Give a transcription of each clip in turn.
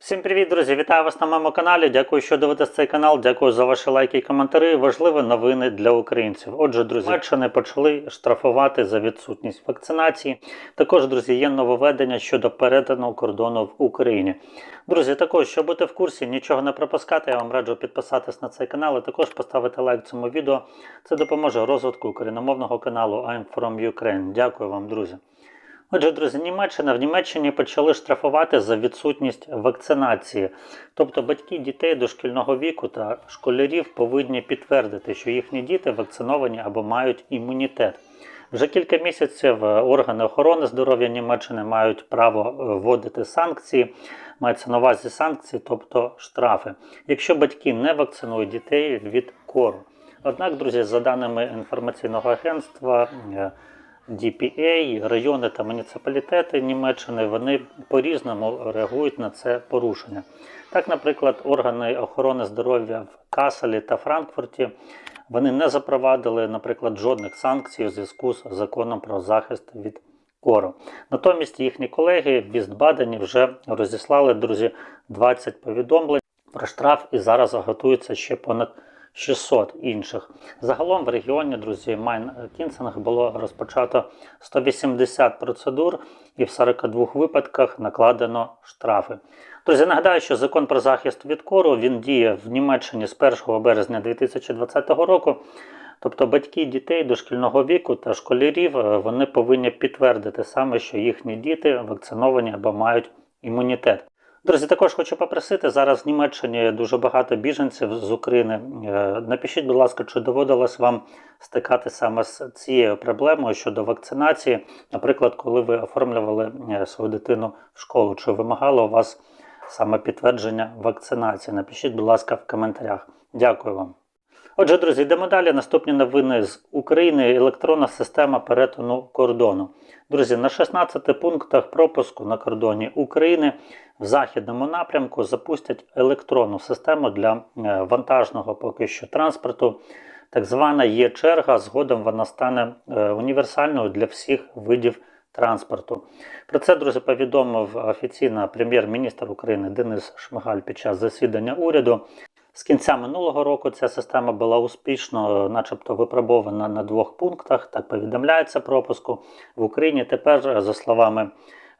Всім привіт, друзі! Вітаю вас на моєму каналі. Дякую, що дивитесь цей канал. Дякую за ваші лайки і коментарі. Важливі новини для українців. Отже, друзі, Німеччини почали штрафувати за відсутність вакцинації. Також, друзі, є нововведення щодо перетину кордону в Україні. Друзі, також, щоб бути в курсі, нічого не пропускати, я вам раджу підписатись на цей канал і також поставити лайк цьому відео. Це допоможе розвитку україномовного каналу I'm from Ukraine. Дякую вам, друзі. Отже, друзі, Німеччина в Німеччині почали штрафувати за відсутність вакцинації. Тобто батьки дітей дошкільного віку та школярів повинні підтвердити, що їхні діти вакциновані або мають імунітет. Вже кілька місяців е, органи охорони здоров'я Німеччини мають право е, вводити санкції, мається на увазі санкції, тобто штрафи, якщо батьки не вакцинують дітей від кору. Однак, друзі, за даними інформаційного агентства, е, DPA, райони та муніципалітети Німеччини вони по-різному реагують на це порушення. Так, наприклад, органи охорони здоров'я в Каселі та Франкфурті вони не запровадили, наприклад, жодних санкцій у зв'язку з законом про захист від кору. Натомість їхні колеги в Вістбадені вже розіслали друзі 20 повідомлень про штраф і зараз готуються ще понад 600 інших. Загалом в регіоні, друзі, Майн Кінсинг було розпочато 180 процедур і в 42 випадках накладено штрафи. Друзі, нагадаю, що закон про захист від кору він діє в Німеччині з 1 березня 2020 року. Тобто батьки дітей дошкільного віку та школярів е, вони повинні підтвердити саме, що їхні діти вакциновані або мають імунітет. Друзі, також хочу попросити зараз в Німеччині дуже багато біженців з України. Е, Напишіть, будь ласка, чи доводилось вам стикати саме з цією проблемою щодо вакцинації, наприклад, коли ви оформлювали е, свою дитину в школу, чи вимагало у вас саме підтвердження вакцинації? Напишіть, будь ласка, в коментарях. Дякую вам. Отже, друзі, йдемо далі. Наступні новини з України. Електронна система перетину кордону. Друзі, на 16 пунктах пропуску на кордоні України в західному напрямку запустять електронну систему для е, вантажного поки що транспорту. Так звана є черга. Згодом вона стане е, універсальною для всіх видів транспорту. Про це, друзі, повідомив офіційно прем'єр-міністр України Денис Шмигаль під час засідання уряду. З кінця минулого року ця система була успішно, начебто, випробована на двох пунктах. Так повідомляється пропуску в Україні. Тепер, за словами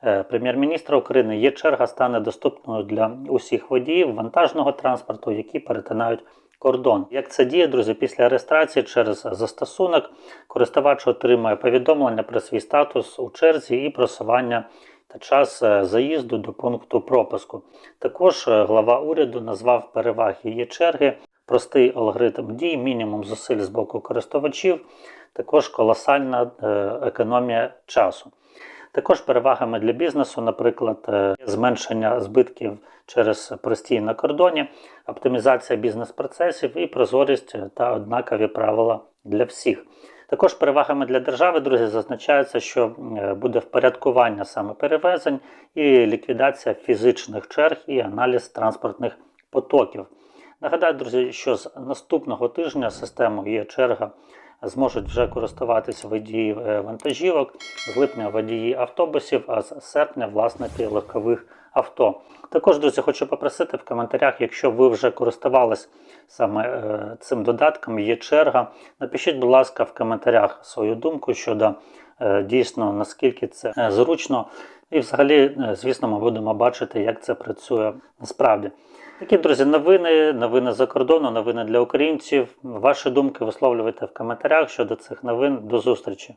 е, прем'єр-міністра України, є черга стане доступною для усіх водіїв вантажного транспорту, які перетинають кордон. Як це діє, друзі, після реєстрації через застосунок користувач отримує повідомлення про свій статус у черзі і просування та час е, заїзду до пункту пропуску. Також е, глава уряду назвав переваги її черги, простий алгоритм дій, мінімум зусиль з боку користувачів, також колосальна е, економія часу. Також перевагами для бізнесу, наприклад, зменшення збитків через простій на кордоні, оптимізація бізнес-процесів і прозорість та однакові правила для всіх. Також перевагами для держави, друзі, зазначається, що е, буде впорядкування саме перевезень і ліквідація фізичних черг і аналіз транспортних потоків. Нагадаю, друзі, що з наступного тижня системою є черга зможуть вже користуватися водії е, вантажівок, з липня водії автобусів, а з серпня власники легкових авто. Також, друзі, хочу попросити в коментарях, якщо ви вже користувались саме е, цим додатком, є черга. Напишіть, будь ласка, в коментарях свою думку щодо е, дійсно наскільки це е, зручно. І взагалі, звісно, ми будемо бачити, як це працює насправді. Такі, друзі, новини, новини за кордону, новини для українців. Ваші думки висловлюйте в коментарях щодо цих новин. До зустрічі!